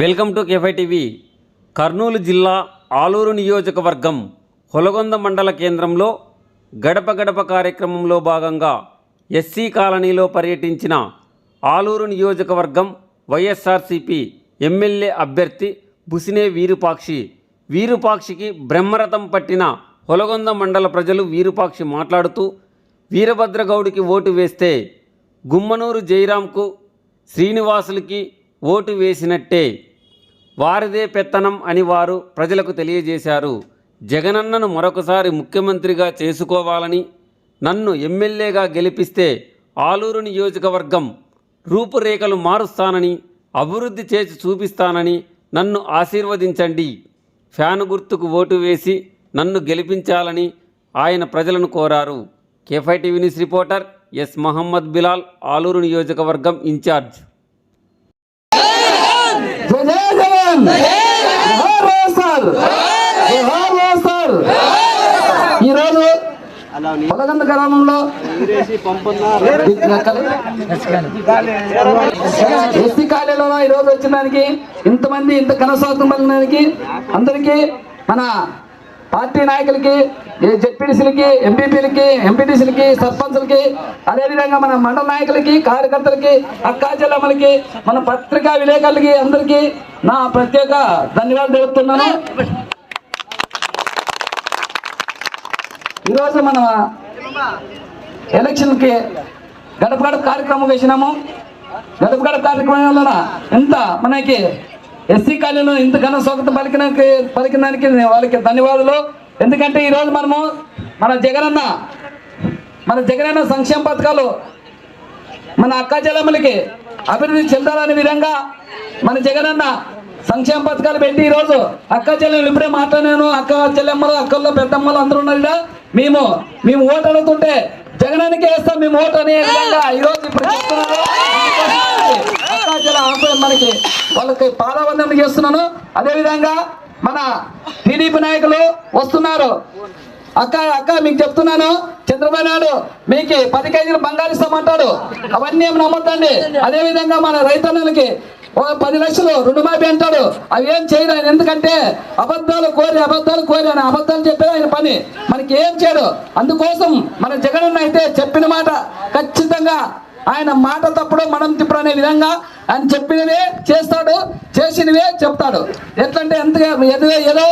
Welcome to కేఫై TV. Kurnool జిల్లా ఆలూరు నియోజకవర్గం హొలగొంద మండల కేంద్రంలో గడప గడప కార్యక్రమంలో భాగంగా ఎస్సీ కాలనీలో పర్యటించిన ఆలూరు నియోజకవర్గం వైఎస్ఆర్సిపి ఎమ్మెల్యే అభ్యర్థి బుసినే వీరుపాక్షి. వీరుపాక్షికి బ్రహ్మరథం పట్టిన హొలగొంద మండల ప్రజలు వీరుపాక్షి మాట్లాడుతూ వీరభద్రగౌడికి ఓటు వేస్తే గుమ్మనూరు జయరాంకు శ్రీనివాసులకి ఓటు వేసినట్టే. వారిదే పెత్తనం అని వారు ప్రజలకు తెలియజేశారు. జగనన్నను మరొకసారి ముఖ్యమంత్రిగా చేసుకోవాలని నన్ను ఎమ్మెల్యేగా గెలిపిస్తే ఆలూరు నియోజకవర్గం రూపురేఖలు మారుస్తానని అభివృద్ధి చేసి చూపిస్తానని నన్ను ఆశీర్వదించండి. ఫ్యాను గుర్తుకు ఓటు వేసి నన్ను గెలిపించాలని ఆయన ప్రజలను కోరారు. కేఫై TV news reporter S. Mohammed Bilal Aluru నియోజకవర్గం ఇన్ఛార్జ్. ఈరోజు పొలగంద గ్రామంలో ఎస్సీ కాలేజీలో ఈరోజు వచ్చిన దానికి ఇంతమంది ఇంత ఘనస్వాగతం పలికినానికి అందరికీ మన పార్టీ నాయకులకి జెడ్పీటీసీలకి ఎంపీపీలకి ఎంపీటీసీలకి సర్పంచ్లకి అదేవిధంగా మన మండల నాయకులకి కార్యకర్తలకి అక్కా చెల్లెమ్మలకి మన పత్రికా విలేకరులకి అందరికీ నా ప్రత్యేక ధన్యవాదాలు తెలుపుతున్నాను. ఈరోజు మన ఎలక్షన్కి గడప గడప కార్యక్రమం వేసినాము. గడప గడప కార్యక్రమం వలన ఎంత మనకి ఎస్సీ కాలనీలో ఇంత ఘన స్వాగతం పలికినానికి పలికిన దానికి వాళ్ళకి ధన్యవాదాలు. ఎందుకంటే ఈరోజు మనము మన జగనన్న మన జగనన్న సంక్షేమ పథకాలు మన అక్క చెల్లెమ్మలకి అభివృద్ధి చెందాలనే విధంగా మన జగనన్న సంక్షేమ పథకాలు పెట్టి ఈరోజు అక్క చెల్లెమ్మలు ఇప్పుడే మాట్లాడాను అక్క చెల్లెమ్మలు అక్కల్లో పెద్దమ్మలు అందరూ ఉన్నారు మేము మేము ఓటు అడుగుతుంటే జగనానికి వేస్తాం. మేము ఓటు అనే విధంగా ఈరోజు ఇప్పుడు చెప్తున్నాను మనకి. వాళ్ళకి పాదవందనం చేస్తున్నాను. అదేవిధంగా మన టీడీపీ నాయకులు వస్తున్నారు. అక్క అక్క మీకు చెప్తున్నాను. చంద్రబాబు నాయుడు మీకు పది కేజీలు బంగారు ఇస్తామంటాడు. అవన్నీ ఏమి నమ్మద్దండి. అదే విధంగా మన రైతన్నలకి ఓ పది లక్షలు రుణమాఫీ అంటాడు. అవి ఏం చేయడు ఆయన ఎందుకంటే అబద్ధాలు కోరి అబద్ధాలు కోరి అని అబద్ధాలు చెప్పేది ఆయన పని. మనకి ఏం చేయడు. అందుకోసం మన జగన్ అయితే చెప్పిన మాట ఖచ్చితంగా ఆయన మాట తప్పుడు మనం తిప్పుడు అనే విధంగా ఆయన చెప్పినవే చేస్తాడు చేసినవే చెప్తాడు. ఎట్లంటే ఎంతగా ఏదో ఏదో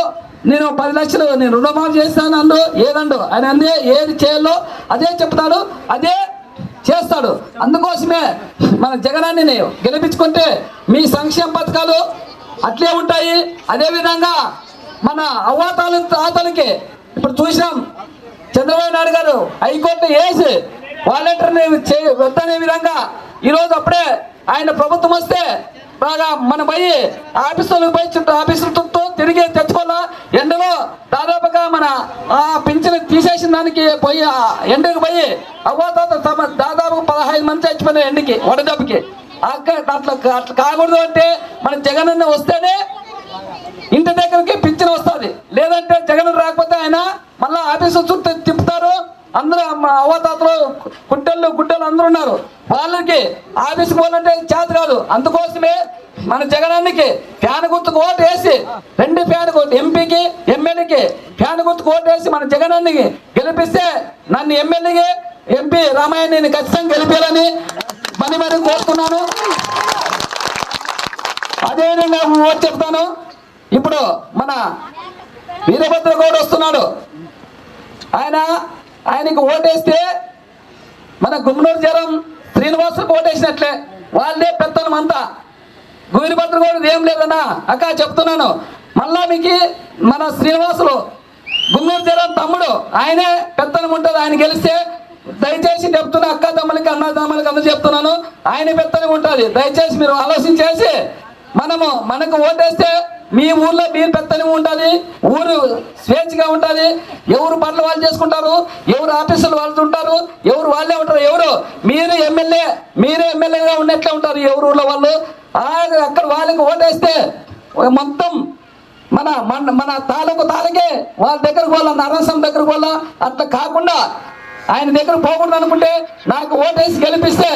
నేను పది లక్షలు నేను రుణమాఫీ చేస్తాను అందు ఏదండు ఆయన అందే ఏది చేయాలో అదే చెప్తాడు అదే చేస్తాడు. అందుకోసమే మన జగనాన్ని గెలిపించుకుంటే మీ సంక్షేమ పథకాలు అట్లే ఉంటాయి. అదేవిధంగా మన అవ్వాతాలు తాతలకి ఇప్పుడు చూసినాం చంద్రబాబు నాయుడు గారు హైకోర్టు వేసి వాలంటీర్ని చే వద్దనే విధంగా ఈరోజు అప్పుడే ఆయన ప్రభుత్వం వస్తే బాగా మన పోయి ఆఫీసులకు పోయి చుట్టూ ఆఫీసులతో తిరిగి తెచ్చుకోవాలా. ఎండలో దాదాపుగా మన ఆ పింఛను తీసేసిన దానికి పోయి ఎండకు పోయి అవ్వతాత తమ దాదాపు పదహైదు మంది చచ్చిపోయినాయి ఎండకి వడదెబ్బకి. అక్క అట్లా అట్లా కాకూడదు అంటే మన జగన్ అన్న వస్తేనే ఇంటి దగ్గరికి పింఛన్ వస్తుంది. లేదంటే జగన్ రాకపోతే ఆయన మళ్ళీ ఆఫీసు చుట్టూ తిప్పుతారు. అందరూ మా అవ్వతాతలు కుంటళ్ళు గుడ్డలు అందరూ ఉన్నారు. వాళ్ళకి ఆఫీస్కి పోవాలంటే చేత కాదు. అందుకోసమే మన జగనానికి ఫ్యాన్ గుర్తుకు ఓటు వేసి రెండు ఫ్యాన్ గుర్తు ఎంపీకి ఎమ్మెల్యేకి ఫ్యాన్ గుర్తుకు ఓటు వేసి మన జగనానికి గెలిపిస్తే నన్ను ఎమ్మెల్యేకి ఎంపీ రామాయణని ఖచ్చితంగా గెలిపాలని మనీ మరి కోరుతున్నాను. అదేవిధంగా ఓటు చెప్తాను. ఇప్పుడు మన వీరభద్ర గౌడ్ వస్తున్నాడు. ఆయన ఆయనకి ఓటేస్తే మన గుమ్నూరు జనం శ్రీనివాసులకు ఓటేసినట్లే. వాళ్ళే పెత్తనం అంతా. వీరభద్ర కూడా ఏం లేదన్నా? అక్క చెప్తున్నాను. మళ్ళా మీకు మన శ్రీనివాసులు గుమ్మూరు జనం తమ్ముడు ఆయనే పెత్తనం ఉంటుంది. ఆయన గెలిస్తే దయచేసి చెప్తున్నా అక్క తమ్ములకి అన్న తమ్ములకి అందరూ చెప్తున్నాను. ఆయన పెత్తనం ఉంటుంది. దయచేసి మీరు ఆలోచించేసి మనము మనకు ఓటేస్తే మీ ఊర్లో మీరు పెత్తనం ఉంటుంది ఊరు స్వేచ్ఛగా ఉంటుంది ఎవరు పనులు వాళ్ళు చేసుకుంటారు ఎవరు ఆఫీసులు వాళ్ళు ఉంటారు ఎవరు వాళ్ళే ఉంటారు ఎవరు? మీరు ఎమ్మెల్యే మీరే ఎమ్మెల్యేగా ఉన్నట్లే ఉంటారు ఎవరు ఊర్లో వాళ్ళు. ఆ అక్కడ వాళ్ళకి ఓటేస్తే మొత్తం మన మన మన తాలూకు తాలకే వాళ్ళ దగ్గరకు వాళ్ళ నరసం దగ్గరకు వాళ్ళ అట్లా కాకుండా ఆయన దగ్గర పోకూడదు అనుకుంటే నాకు ఓటేసి గెలిపిస్తే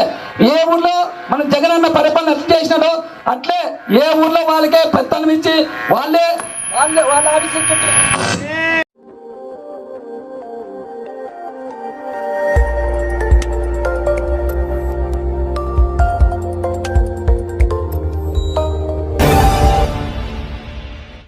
ఏ ఊర్లో మన జగనన్న పరిపాలన ఎట్లా చేసినాడో అట్లే ఏ ఊర్లో వాళ్ళకే పెత్తనం ఇచ్చి వాళ్ళే వాళ్ళే వాళ్ళ ఆఫీస్